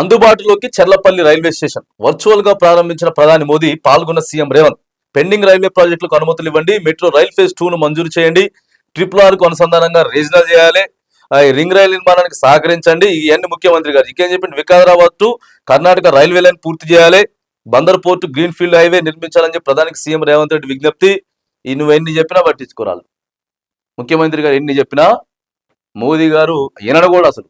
అందుబాటులోకి Cherlapally railway station. వర్చువల్గా ప్రారంభించిన ప్రధాని మోదీ పాల్గొన్న సీఎం రేవంత్. పెండింగ్ రైల్వే ప్రాజెక్టులకు అనుమతులు ఇవ్వండి. మెట్రో రైల్ ఫేజ్ టూ ను మంజూరు చేయండి. ట్రిపుల్ ఆర్కు అనుసంధానంగా రీజనల్ చేయాలి. రింగ్ రైల్ నిర్మాణానికి సహకరించండి. ఇవన్నీ ముఖ్యమంత్రి గారు. ఇంకేం చెప్పింది Vikarabad to Karnataka railway line పూర్తి చేయాలి. Bandar port green field highway నిర్మించాలని చెప్పి ప్రధానికి సీఎం రేవంత్ రెడ్డి విజ్ఞప్తి. నువ్వెన్ని చెప్పినా పట్టించుకోరాలి ముఖ్యమంత్రి గారు ఎన్ని చెప్పినా మోదీ గారు ఈనడు కూడా అసలు.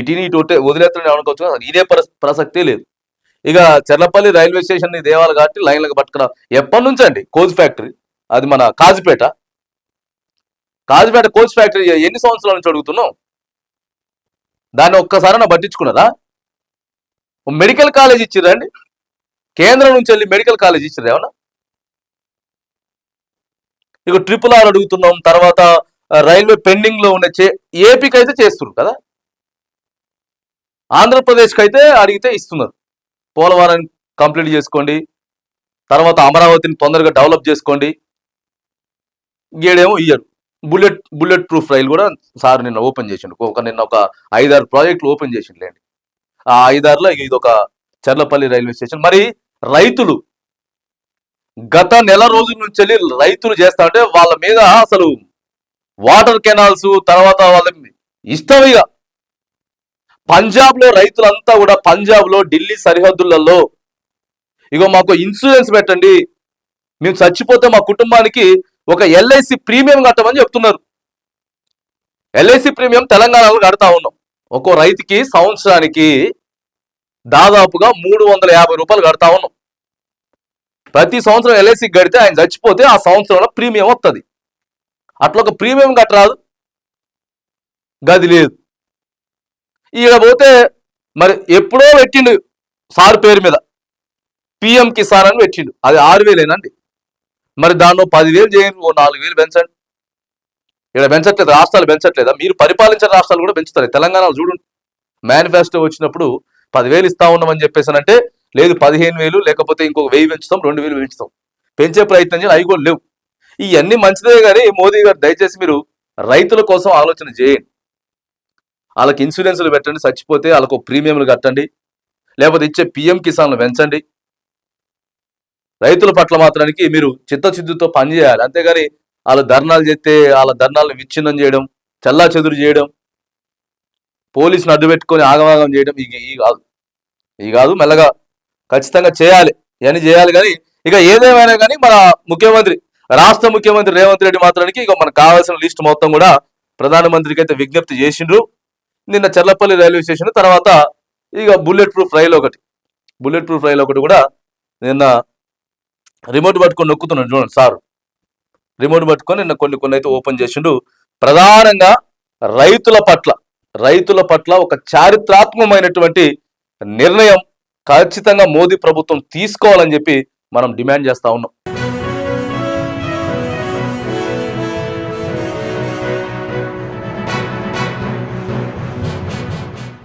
ఇటీని ఇటు ఒట్టే వదిలేస్తాడని అనుకోవచ్చు కానీ ఇదే ప్రసక్తి ప్రసక్తే లేదు. ఇక చెర్లపల్లి రైల్వే స్టేషన్ని దేవాలి కాబట్టి లైన్లకు పట్టుకురా ఎప్పటి నుంచి అండి కోచ్ ఫ్యాక్టరీ. అది మన కాజిపేట. కాజిపేట కోచ్ ఫ్యాక్టరీ ఎన్ని సంవత్సరాల నుంచి అడుగుతున్నాం దాన్ని ఒక్కసారైనా పట్టించుకున్నారా మెడికల్ కాలేజ్ ఇచ్చిర్రా అండి? కేంద్రం నుంచి వెళ్ళి మెడికల్ కాలేజ్ ఇచ్చిర్రా ఏమన్నా? ఇక ట్రిపుల్ ఆర్ అడుగుతున్నాం తర్వాత రైల్వే పెండింగ్లో ఉన్న చే ఏపీకి అయితే చేస్తున్నారు కదా? ఆంధ్రప్రదేశ్కి అయితే అడిగితే ఇస్తున్నారు. పోలవరాన్ని కంప్లీట్ చేసుకోండి. తర్వాత అమరావతిని తొందరగా డెవలప్ చేసుకోండి. గేడేమో ఇయ్యడు. బుల్లెట్ బుల్లెట్ ప్రూఫ్ రైలు కూడా సార్ నిన్న ఓపెన్ చేసిండు. ఒక నిన్న ఒక ఐదారు ప్రాజెక్టులు ఓపెన్ చేసిండులేండి. ఆ ఐదారులో ఇది ఒక చర్లపల్లి రైల్వే స్టేషన్. మరి రైతులు గత నెల రోజుల నుంచి వెళ్ళి రైతులు చేస్తా అంటే వాళ్ళ మీద అసలు వాటర్ కెనాల్స్ తర్వాత వాళ్ళ ఇష్టం ఇక పంజాబ్లో రైతులంతా కూడా పంజాబ్లో ఢిల్లీ సరిహద్దులలో ఇగో మాకు ఇన్సూరెన్స్ పెట్టండి. మేము చచ్చిపోతే మా కుటుంబానికి ఒక ఎల్ఐసి ప్రీమియం కట్టమని చెప్తున్నారు. ఎల్ఐసి ప్రీమియం తెలంగాణలో కడతా ఉన్నాం. ఒక్కో రైతుకి సంవత్సరానికి దాదాపుగా మూడు వందల యాభై రూపాయలు కడతా ఉన్నాం. ప్రతి సంవత్సరం ఎల్ఐసి కడితే ఆయన చచ్చిపోతే ఆ సంవత్సరంలో ప్రీమియం వస్తుంది అట్లా ఒక ప్రీమియం కట్టరాదు. గది లేదు. ఇక పోతే మరి ఎప్పుడో పెట్టిండు సార్ పేరు మీద. పిఎం కిసాన్ అని పెట్టిండు. అది ఆరు వేలేనండి. మరి దానిలో పదివేలు చేయండి ఓ నాలుగు వేలు పెంచండి. ఇక్కడ పెంచట్లేదు? రాష్ట్రాలు పెంచట్లేదా? మీరు పరిపాలించిన రాష్ట్రాలు కూడా పెంచుతారు. తెలంగాణలో చూడండి. మేనిఫెస్టో వచ్చినప్పుడు పదివేలు ఇస్తా ఉన్నామని చెప్పేసానంటే లేదు పదిహేను వేలు లేకపోతే ఇంకొక వెయ్యి పెంచుతాం రెండు వేలు పెంచుతాం. పెంచే ప్రయత్నం చేయాలి అవి కూడా లేవు. ఇవన్నీ మంచిదే కానీ మోదీ గారు దయచేసి మీరు రైతుల కోసం ఆలోచన చేయండి. వాళ్ళకి ఇన్సూరెన్స్లు పెట్టండి చచ్చిపోతే వాళ్ళకు ప్రీమియంలు కట్టండి లేకపోతే ఇచ్చే పిఎం కిసాన్లు పెంచండి. రైతుల పట్ల మాత్రానికి మీరు చిత్తశుద్ధితో పనిచేయాలి. అంతేగాని వాళ్ళ ధర్నాలు చేస్తే వాళ్ళ ధర్నాలను విచ్ఛిన్నం చేయడం చల్లా చెదురు చేయడం పోలీసుని అడ్డు పెట్టుకొని ఆగమాగం చేయడం ఇక ఈ కాదు. ఈ కాదు మెల్లగా ఖచ్చితంగా చేయాలి. ఇవన్నీ చేయాలి కానీ ఇక ఏదేమైనా కానీ మన ముఖ్యమంత్రి రాష్ట్ర ముఖ్యమంత్రి రేవంత్ రెడ్డి మాత్రానికి ఇక మనకు కావాల్సిన లిస్ట్ మొత్తం కూడా ప్రధానమంత్రికి అయితే విజ్ఞప్తి చేసిండ్రు. నిన్న చెర్లపల్లి రైల్వే స్టేషన్ తర్వాత ఇక బుల్లెట్ ప్రూఫ్ రైలు ఒకటి. బుల్లెట్ ప్రూఫ్ రైలు ఒకటి కూడా నిన్న రిమోట్ పట్టుకొని నొక్కుతున్నాడు చూడండి సార్. రిమోట్ పట్టుకొని నిన్న కొన్ని కొన్ని అయితే ఓపెన్ చేసిండు. ప్రధానంగా రైతుల పట్ల రైతుల పట్ల ఒక చారిత్రాత్మకమైనటువంటి నిర్ణయం ఖచ్చితంగా మోదీ ప్రభుత్వం తీసుకోవాలని చెప్పి మనం డిమాండ్ చేస్తా ఉన్నాం.